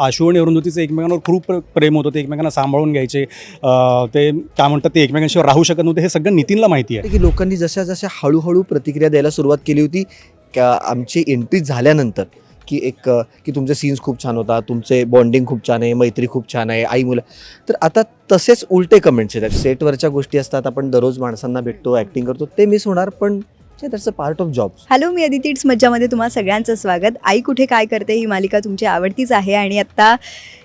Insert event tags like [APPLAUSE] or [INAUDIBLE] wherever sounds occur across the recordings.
आशू आणि अरुंधतीचं एकमेकांवर खूप प्रेम होतं ते एकमेकांना सांभाळून घ्यायचे. ते काय म्हणतात ते एकमेकांशिवाय राहू शकत नव्हते हे सगळं नितीनला माहिती आहे. की लोकांनी जशा जशा हळूहळू प्रतिक्रिया द्यायला सुरुवात केली होती का आमची एंट्री झाल्यानंतर की एक की तुमचे सीन्स खूप छान होता तुमचे बॉन्डिंग खूप छान आहे मैत्री खूप छान आहे आई मुलं. तर आता तसेच उलटे कमेंट्स येतात. सेटवरच्या गोष्टी असतात आपण दररोज माणसांना भेटतो ॲक्टिंग करतो ते मिस होणार पण that's a part of job hello me Aditi it's मज्जामध्ये तुम्हा सगळ्यांचं स्वागत. आई कुठे काय करते ही मालिका तुमची आवडतीच आहे. आणि आत्ता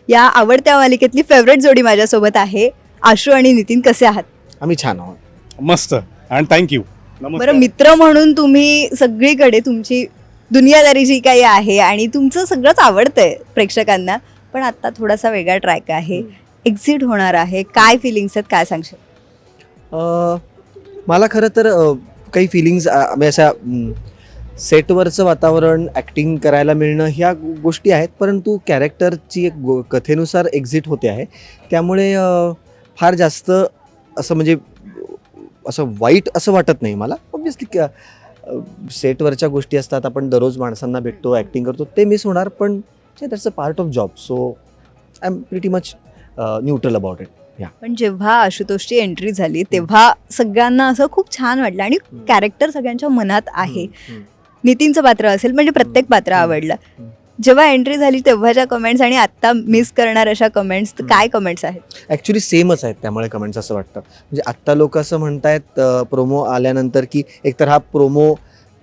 या आवडत्या मालिकेतली फेवरेट जोडी माझ्यासोबत आहे. आशू आणि नितीन कसे आहात? आम्ही छान आहोत. मस्त. आणि थँक्यू बरं मित्र म्हणून तुम्ही सगळीकडे तुमची दुनियादारी जी काही आहे आणि तुमचं सगळंच आवडतंय प्रेक्षकांना पण आत्ता थोडासा वेगळा ट्रॅक आहे. एक्झिट होणार आहे. काय फिलिंग्स आहेत काय सांगशील? अ, मला खरं तर काही फिलिंग्स म्हणजे अशा सेटवरचं वातावरण ॲक्टिंग करायला मिळणं ह्या गोष्टी आहेत परंतु कॅरेक्टरची एक गो कथेनुसार एक्झिट होते आहे. त्यामुळे फार जास्त असं म्हणजे असं वाईट असं वाटत नाही मला. ऑब्विसली सेटवरच्या गोष्टी असतात आपण दररोज माणसांना भेटतो ॲक्टिंग करतो ते मिस होणार पण that's a part of job so I am pretty much neutral about it पण जेव्हा आशुतोषची एंट्री झाली तेव्हा सगळ्यांना असं खूप छान वाटलं आणि कॅरेक्टर सगळ्यांच्या मनात आहे नितीनचं पात्र असेल म्हणजे प्रत्येक पात्र. आवडलं. जेव्हा एंट्री झाली तेव्हाच्या कमेंट्स आणि आत्ता मिस करणार अशा कमेंट्स. काय कमेंट्स आहेत ॲक्च्युली सेमच आहेत त्यामुळे कमेंट्स असं वाटतं म्हणजे आत्ता लोक असं म्हणतायत प्रोमो आल्यानंतर की एकतर हा प्रोमो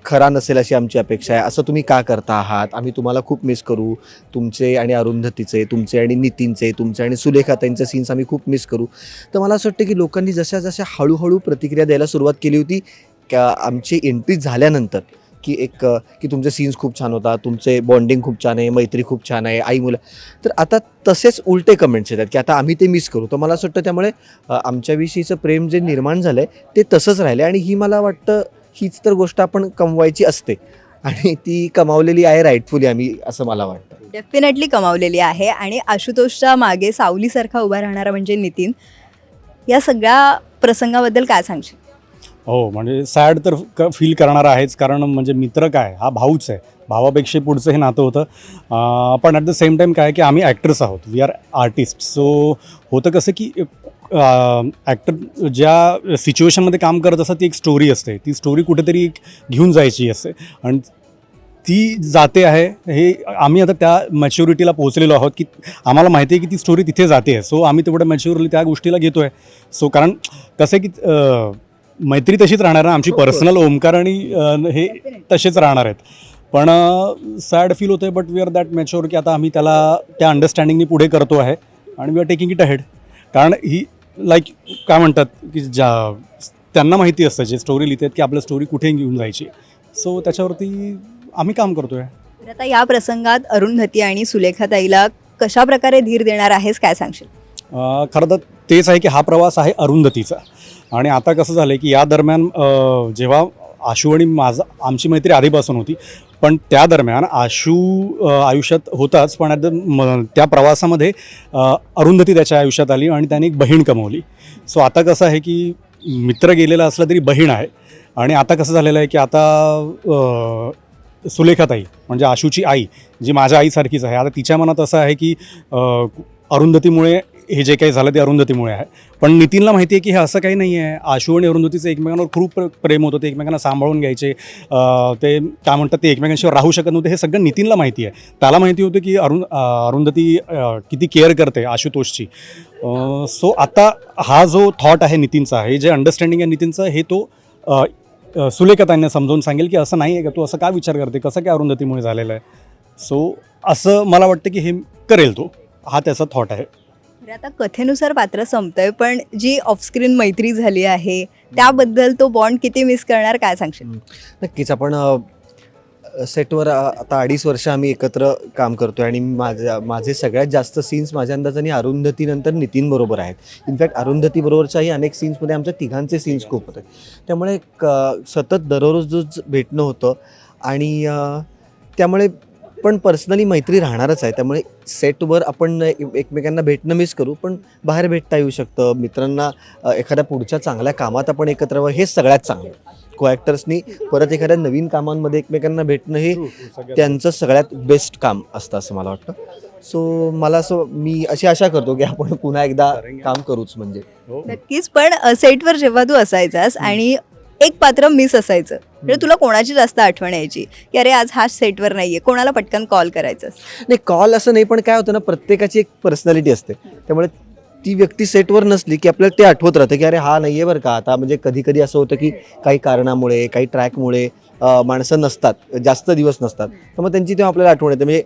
खरा नसेल अशी आमची अपेक्षा आहे. असं तुम्ही का करता आहात? आम्ही तुम्हाला खूप मिस करू. तुमचे आणि अरुंधतीचे तुमचे आणि नितीनचे तुमचे आणि सुलेखाताईंचे सीन्स आम्ही खूप मिस करू. तर मला असं वाटतं की लोकांनी जशा जशा हळूहळू प्रतिक्रिया द्यायला सुरुवात केली होती का आमची एंट्री झाल्यानंतर की एक की तुमचे सीन्स खूप छान होता तुमचे बॉन्डिंग खूप छान आहे मैत्री खूप छान आहे आई मुलं. तर आता तसेच उलटे कमेंट्स येतात की आता आम्ही ते मिस करू. तर मला असं वाटतं त्यामुळे आमच्याविषयीचं प्रेम जे निर्माण झालं आहे ते तसंच राहिलं आणि ही मला वाटतं हीच तर गोष्ट आपण कमवायची असते. आणि ती कमावलेली आहे राईटफुली आम्ही असं मला वाटतं. डेफिनेटली कमावलेली आहे आणि आशुतोषच्या मागे सावलीसारखा उभा राहणारा म्हणजे नितीन. या सगळ्या प्रसंगाबद्दल काय सांगशील? हो म्हणजे सॅड तर क फील करणार आहेच. कारण म्हणजे मित्र काय हा भाऊच आहे. भावापेक्षा पुढचं हे नातं होतं. पण ॲट द सेम टाईम काय आहे की आम्ही ॲक्टर्स आहोत. वी आर आर्टिस्ट सो होतं कसं की ॲक्टर ज्या सिच्युएशनमध्ये काम करत असतात ती एक स्टोरी असते. ती स्टोरी कुठेतरी एक घेऊन जायची असते. आणि ती जाते आहे हे आम्ही आता त्या मॅच्युरिटीला पोहोचलेलो आहोत की आम्हाला माहिती आहे की ती स्टोरी तिथे जाते आहे. सो आम्ही तेवढं मॅच्युअरली त्या गोष्टीला घेतो आहे सो कारण कसं आहे की मैत्री तशीच राहणार ना. आमची. पर्सनल ओमकार आणि हे तसेच राहणार आहेत. पण सॅड फील होतं आहे but we are that mature की आता आम्ही त्याला त्या अंडरस्टँडिंगनी पुढे करतो आहे. आणि we are taking it ahead कारण ही लाईक काय म्हणतात की ज्या त्यांना माहिती असतं जे स्टोरी लिहितात की आपलं स्टोरी कुठे घेऊन जायची. सो त्याच्यावरती आम्ही काम करतो आहे तर आता या प्रसंगात अरुंधती आणि सुलेखाताईला कशा प्रकारे धीर देणार आहेस काय सांगशील? अ, खरं तर तेच आहे की हा प्रवास आहे अरुंधतीचा आणि आता कसं झालं की या दरम्यान अ, जेव्हा आशू आणि माझा आमची मैत्री आधीपासून होती पण त्या दरम्यान आशू आयुष्यात होताच पण त्या प्रवासामध्ये अरुंधती त्याच्या आयुष्यात आली आणि त्याने एक बहीण कमवली. सो आता कसं आहे की मित्र गेलेला असला तरी बहीण आहे. आणि आता कसं झालेलं आहे की आता सुलेखाताई म्हणजे आशूची आई जी माझ्या आईसारखीच आहे. आता तिच्या मनात असं आहे की अरुंधतीमुळे हे जे काही झालं ते अरुंधतीमुळे आहे. पण नितीनला माहिती आहे की हे असं काही नाही आहे. आशू आणि अरुंधतीचं एकमेकांवर खूप प्रेम होतं ते एकमेकांना सांभाळून घ्यायचे. ते काय म्हणतात ते एकमेकांशिवाय राहू शकत नव्हते. हे सगळं नितीनला माहिती आहे. त्याला माहिती होतं की अरुण अरुंधती किती केअर करते आशुतोषची सो आता हा जो थॉट आहे नितीनचा हे जे अंडरस्टँडिंग आहे नितीनचं हे तो सुलेखतांना समजावून सांगेल की असं नाही आहे का? तू असं का विचार करते? कसं काय अरुंधतीमुळे झालेलं आहे? सो असं मला वाटतं की हे करेल तो. हा त्याचा थॉट आहे. म्हणजे आता कथेनुसार पात्र संपतंय पण जी ऑफस्क्रीन मैत्री झाली आहे त्याबद्दल तो बॉन्ड किती मिस करणार काय सांगशील? नक्कीच. आपण सेटवर आता अडीच वर्ष आम्ही एकत्र काम करतोय आणि माझ्या माझे सगळ्यात जास्त सीन्स माझ्या अंदाजाने अरुंधतीनंतर नितीन बरोबर आहेत. इनफॅक्ट अरुंधती बरोबरच्याही अनेक सीन्समध्ये आमच्या तिघांचे सीन्स खूप होते. त्यामुळे क- सतत दररोज भेटणं होतं आणि त्यामुळे पण पर्सनली मैत्री राहणारच आहे. त्यामुळे सेटवर आपण एकमेकांना भेटणं मिस करू पण बाहेर भेटता येऊ शकतं. मित्रांना एखाद्या पुढच्या चांगल्या कामात आपण एकत्र व्हावं हे सगळ्यात चांगलं को ॲक्टर्सनी परत एखाद्या नवीन कामांमध्ये एकमेकांना भेटणं हे त्यांचं सगळ्यात बेस्ट काम असतं असं मला वाटतं. सो मला असं मी अशी आशा करतो की आपण पुन्हा एकदा काम करूच म्हणजे. हो. नक्कीच पण सेटवर जेव्हा तू असायचास आणि एक पात्र मिस असायचं. म्हणजे तुला कोणाची जास्त आठवण यायची? की अरे आज हा सेटवर नाहीये. कोणाला पटकन कॉल करायचास? नाही कॉल असं नाही पण काय होतं ना प्रत्येकाची एक पर्सनॅलिटी असते. त्यामुळे ती व्यक्ती सेटवर नसली की आपल्याला ते आठवत राहतं की अरे हा नाही आहे बरं का. आता म्हणजे कधी कधी असं होतं की काही कारणामुळे काही ट्रॅकमुळे माणसं नसतात. जास्त दिवस नसतात. तर मग त्यांची तेव्हा आपल्याला आठवण येते. म्हणजे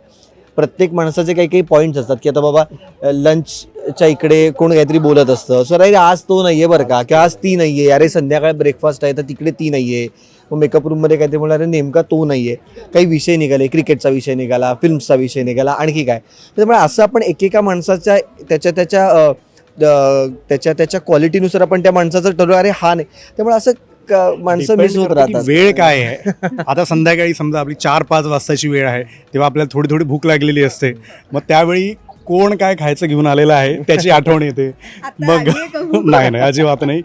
प्रत्येक माणसाचे काही काही पॉईंट्स असतात की आता बाबा लंचच्या इकडे कोण काहीतरी बोलत असतं. सर अरे आज तो नाही आहे बरं का किंवा आज ती नाही आहे अरे संध्याकाळ ब्रेकफास्ट आहे तर तिकडे ती नाही आहे मग मेकअप रूममध्ये काहीतरी म्हणलं अरे नेमका तो नाही आहे काही विषय निघाले क्रिकेटचा विषय निघाला फिल्म्सचा विषय निघाला आणखी काय. त्यामुळे असं आपण एकेका माणसाच्या त्याच्या त्याच्या त्याच्या त्याच्या क्वालिटीनुसार आपण त्या माणसाचं ठरवू अरे हा नाही. त्यामुळे असं माणसं मिस होत राहतात. वेळ काय आहे? आता संध्याकाळी समजा आपली चार पाच वाजताची वेळ आहे तेव्हा आपल्याला थोडी थोडी भूक लागलेली असते. मग त्यावेळी कोण काय खायचं घेऊन आलेलं आहे त्याची आठवण येते. मग [LAUGHS] नाही नाही अजिबात नाही.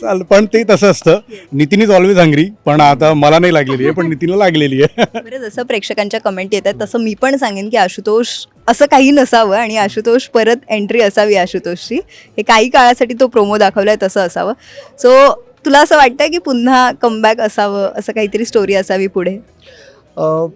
चाल पण ते तसं असतं. नितीन इज ऑलवेज हंग्री पण आता मला नाही लागलेली आहे पण नितीनला लागलेली आहे. [LAUGHS] जसं प्रेक्षकांच्या कमेंट येत आहेत तसं मी पण सांगेन की आशुतोष असं काही नसावं आणि आशुतोष परत एंट्री असावी आशुतोषची. हे काही काळासाठी तो प्रोमो दाखवलाय तसं असावं. सो तुला असं वाटतंय की पुन्हा कमबॅक असावं असं काहीतरी स्टोरी असावी पुढे? अ,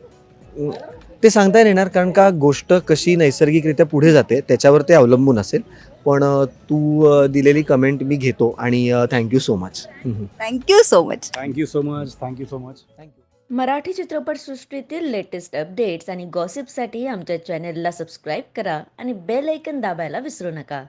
ते सांगता येणार कारण का गोष्ट कशी नैसर्गिकरित्या पुढे जाते त्याच्यावर ते अवलंबून असेल. पण तू दिलेली कमेंट मी घेतो आणि thank you so much thank you so much thank you so much thank you so much Marathi चित्रपटसृष्टीतील लेटेस्ट अपडेट्स आणि गॉसिपसाठी आमच्या चॅनेलला सबस्क्राईब करा आणि बेल ऐकन दाबायला विसरू नका.